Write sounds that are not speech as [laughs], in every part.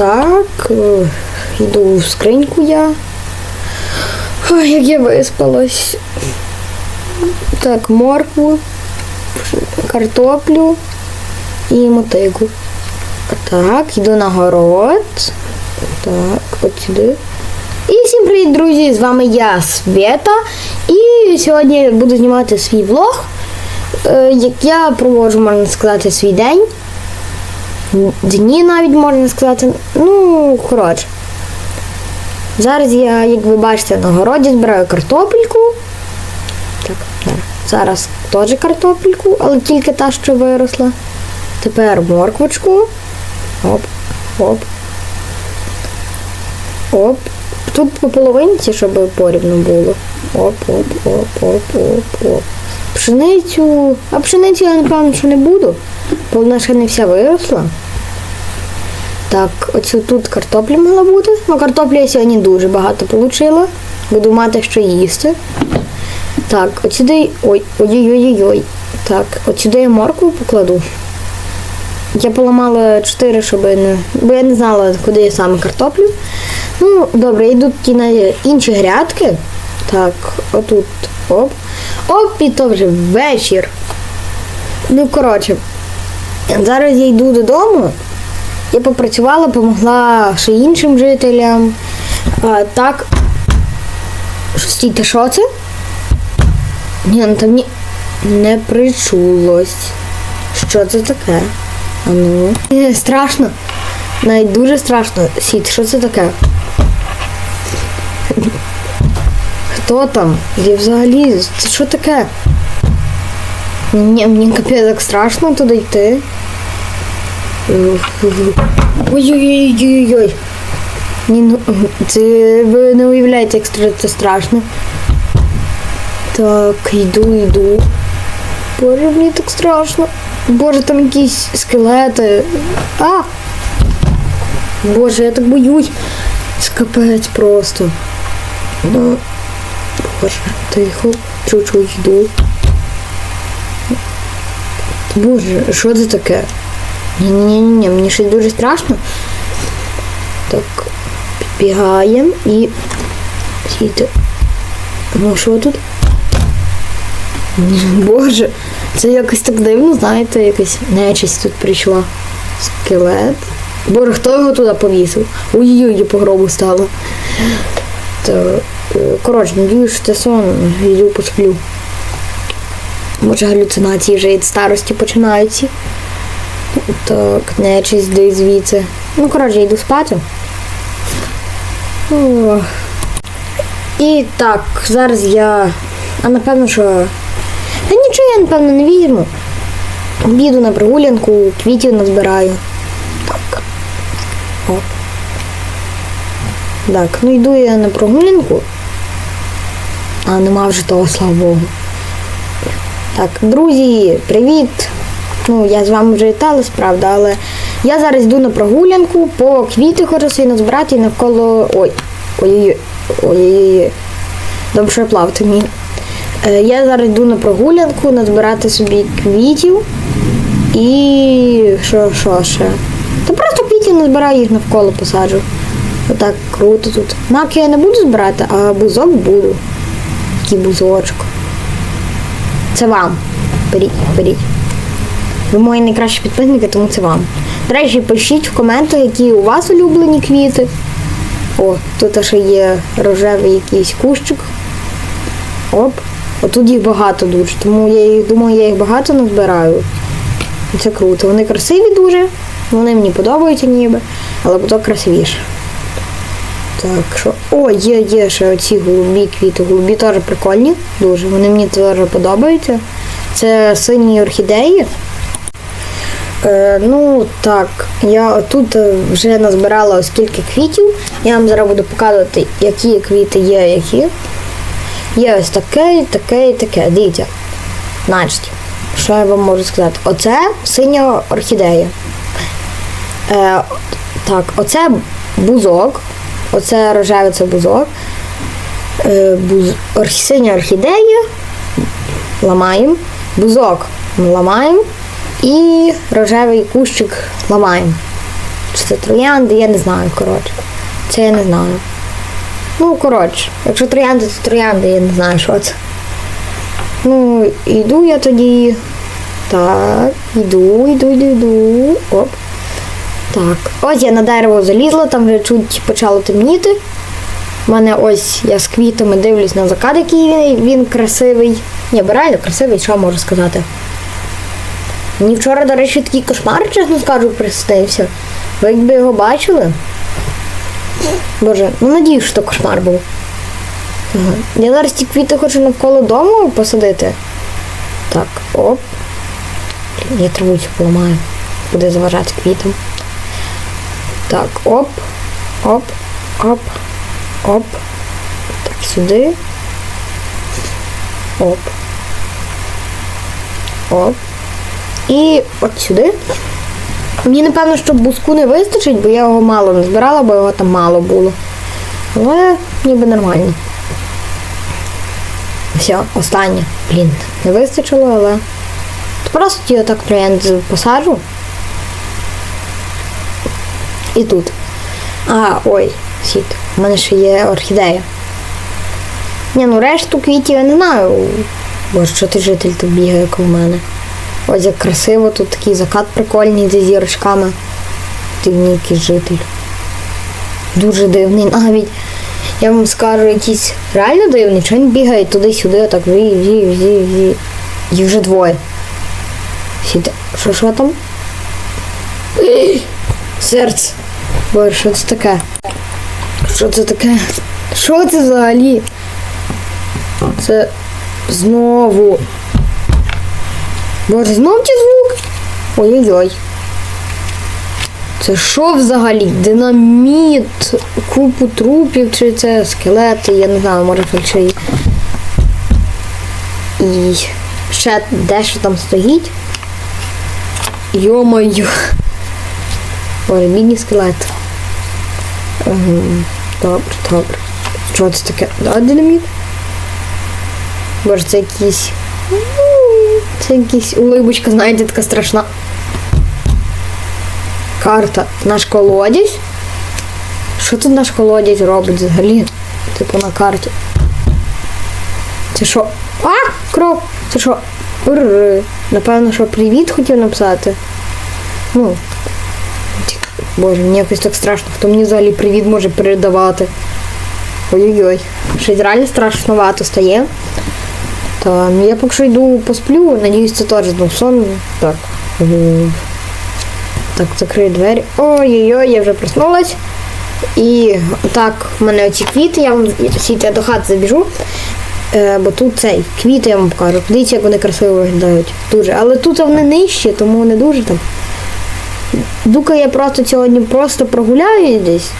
Так, е, йду в скриньку я. Ой, як я виспалась. Так, моркву, картоплю і мотигу. Так, йду на город. Так, от сюди. І всім привіт, друзі! З вами я, Света. І сьогодні буду знімати свій влог, е, як я проводжу, можна сказати, свій день. Дні навіть можна сказати. Ну, коротше. Зараз я, як ви бачите, на городі збираю картопельку. Так, зараз. Зараз теж картопельку, але тільки та, що виросла. Тепер морквочку. Оп, оп. Оп. Тут по половинці, щоб порівну було. Оп, оп, оп, оп, оп, оп. Пшеницю. А пшеницю я напевно, що не буду, бо вона ще не вся виросла. Так, оцю тут картопля мала бути. Ну, картоплі я сьогодні дуже багато отримала. Буду мати що їсти. Так, от сюди. Ой, ой-ой-ой-ой. Так, от сюди я моркву покладу. Я поламала 4, щоб не. Бо я не знала, куди я саме картоплю. Ну, добре, йдуть ті на інші грядки. Так, отут. Оп. Оп, і то вже вечір. Ну, коротше, зараз я йду додому. Я попрацювала, допомогла ще іншим жителям. А, так. Стійте, що це? Ні, ну там ні... не причулось. Що це таке? А ну. Е, Страшно. Навіть дуже страшно. Сіт, що це таке? Хто там? Я взагалі, це що таке? Ні, мені капець як страшно туди йти. Ой-ой-ой-ой-ой. Ну, це ви не уявляєте, як це страшно. Так, йду, йду. Боже, мені так страшно. Боже, там якісь скелети. А! Боже, я так боюсь. Це капець просто. Тихо, чуть-чуть йду. Боже, що це таке? Ні-ні-ні, мені щось дуже страшно. Так, підбігаємо і. Сіти. Ну, що тут? [laughs] Боже, це якось так дивно, знаєте, якась нечисть тут прийшла. Скелет. Боже, хто його туди повісив? Ой-ой-ой, по гробу стало. Е, коротше, надіюсь, що це сон, йду посплю. Може галюцинації вже від старості починаються. Так, нечисть десь звідси. Ну, коротше, я йду спати. І так, зараз я. А напевно, що. Та нічого я, напевно, не візьму. Біду на прогулянку, квітів назбираю. Так. О. Так, ну йду я на прогулянку. А нема вже того, слава Богу. Так, друзі, привіт! Ну, я з вами вже віталась, правда, але я зараз йду на прогулянку, по квіти хочу собі назбирати і навколо. Ой, ой-ой-ой, ой-ой-ой. Добре, що я плавати вмію. Е, Я зараз йду на прогулянку, назбирати собі квітів і що, що ще? Та просто квітів назбираю їх навколо посаджу. Отак круто тут. Маки я не буду збирати, а бузок буду. Такий бузочок. Це вам. Беріть, беріть. Ви мої найкращі підписники, тому це вам. До речі, пишіть в коментах, які у вас улюблені квіти. О, тут ще є рожевий якийсь кущик. Оп. Отут їх багато дуже, тому я думаю, я їх багато назбираю. Це круто. Вони красиві дуже, вони мені подобаються ніби, але буде красивіше. Так, що. О, є, є ще оці голубі квіти. Голубі теж прикольні, дуже. Вони мені теж подобаються. Це сині орхідеї. Е, ну так, я тут вже назбирала ось кілька квітів. Я вам зараз буду показувати, які квіти є, які. Є ось таке, таке і таке. Дивіться. Значить, що я вам можу сказати? Оце синя орхідея. Е, так, оце бузок. Оце рожевий це бузок. Е. Синя орхідея. Ламаємо. Бузок ламаємо. І рожевий кущик ламаємо. Чи це троянди, я не знаю, коротше. Це я не знаю. Ну, коротше, якщо троянди, то троянди, я не знаю, що це. Ну, йду я тоді. Так, йду, йду, йду, йду. Оп. Так. Ось я на дерево залізла, там вже чуть почало темніти. У мене ось я з квітами дивлюсь на закат, який він, він красивий. Ні, бо реально красивий, що можу сказати. Мені вчора, до речі, такий кошмар, чесно скажу, приснився. Ви якби його бачили? Боже, ну надію, що кошмар був. Я зараз ті квіти хочу навколо дому посадити. Так, оп. Я траву цю поламаю. Буде заважати квітам. Так, оп, оп, оп, оп. Так, сюди. Оп. Оп. І от сюди. Мені, напевно, що буску не вистачить, бо я його мало не збирала, бо його там мало було. Але ніби нормально. Все, останнє. Блін, не вистачило, але. Просто ті отак троянд посаджу. І тут. А, ой, сіт. У мене ще є орхідея. Ні, ну решту квітів я не знаю. Боже, що ти житель тут бігає коло мене. Ось як красиво, тут такий закат прикольний зі зірочками. Дивний якийсь житель. Дуже дивний. Навіть я вам скажу якийсь реально дивний, що він бігає туди-сюди, отак ві, ві, ві, ві. Їх вже двоє. Сіде. Що що там? Серце. Боже, що це таке? Що це таке? Що це взагалі? Це знову. Боже, знов ті звук? Ой-ой-ой. Це що взагалі? Динаміт, купу трупів, чи це скелети, я не знаю, може фальшиві. І ще дещо там стоїть. Йо-моє. Ой. Угу. Добре, добре. Що це таке? Да, динаміт? Боже, це якийсь. Це якийсь улибочка, знаєте, така страшна. Карта. Наш колодязь. Що тут наш колодязь робить взагалі? Типу на карті. Це що? А! Кров! Це що? Ур. Напевно, що привіт хотів написати. Ну. Боже, мені якось так страшно. Хто мені взагалі привіт може передавати? Ой-ой-ой. Щось реально страшновато стає. Та ну я поки що йду посплю, надіюсь, це теж знов сон. Так. Так, закрию двері. Ой-ой-ой, я вже проснулась. І так, в мене оці квіти, я вам я до хати забіжу. Е, бо тут цей квіти я вам покажу. Дивіться, як вони красиво виглядають. Дуже. Але тут вони нижчі, тому не дуже там. Дука я просто сьогодні просто прогуляю десь.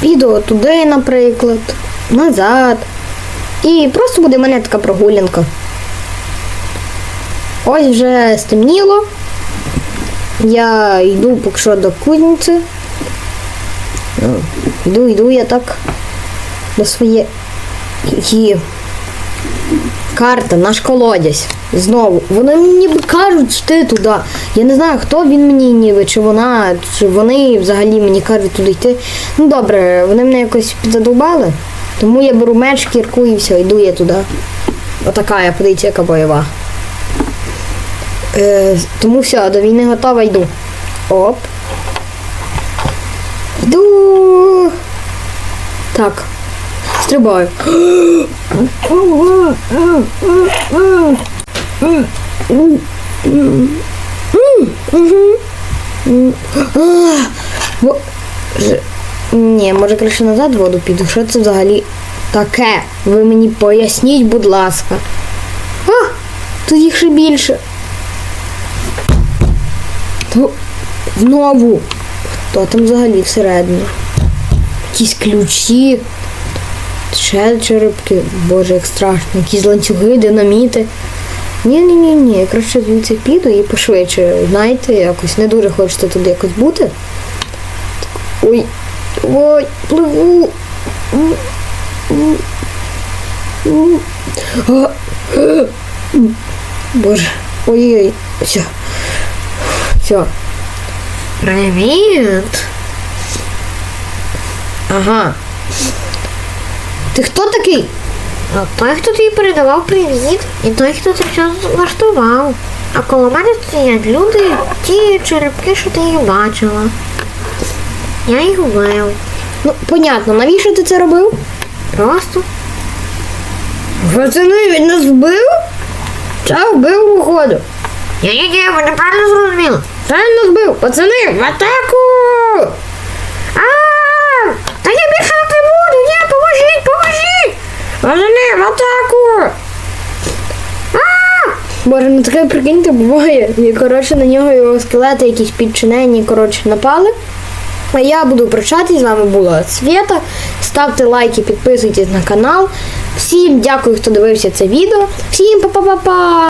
Піду туди, наприклад, назад. І просто буде в мене така прогулянка. Ось вже стемніло. Я йду поки що до кузниці. Йду, йду я так до своєї карта, наш колодязь. Знову. Вони мені кажуть, що ти туди. Я не знаю, хто він мені ніби, чи вона, чи вони взагалі мені кажуть туди йти. Ну добре, вони мене якось підзадовбали. Тому я беру меч, кірку і все, йду я туди. Отака я яка бойова. Е, тому все, до війни готова, йду. Оп. Йду. Так. Стрибаю. [gasps] Ні, може краще назад воду піду. Що це взагалі таке? Ви мені поясніть, будь ласка. А, тут їх ще більше. Знову. Хто там взагалі всередині? Якісь ключі. Ще черепки. Боже, як страшно. Якісь ланцюги, динаміти. Ні-ні-ні, ні, я краще звідси піду і пошвидше. Знаєте, якось не дуже хочеться туди якось бути. Так, Ой, ой, пливу. Боже, ой-ой, все. Все. Привіт. Ага. Ти хто такий? Той, хто тобі передавав привіт, і той, хто це все влаштував. А коло мене стоять люди, ті черепки, що ти їх бачила. Я їх вбив. Ну, понятно, навіщо ти це робив? Просто. Пацани, він нас вбив? Та вбив походу. Ні-ні-ні, ви неправильно зрозуміли. Правильно збив. Пацани, в атаку! А, та я більше не буду, ні, поможіть, поможіть! Пацани, в атаку! Боже, ну таке прикиньте, буває. І коротше на нього його скелети якісь підчинені, коротше, напали. А я буду прощатись, з вами була Свята. Ставте лайки, підписуйтесь на канал. Всім дякую, хто дивився це відео. Всім па-па-па-па!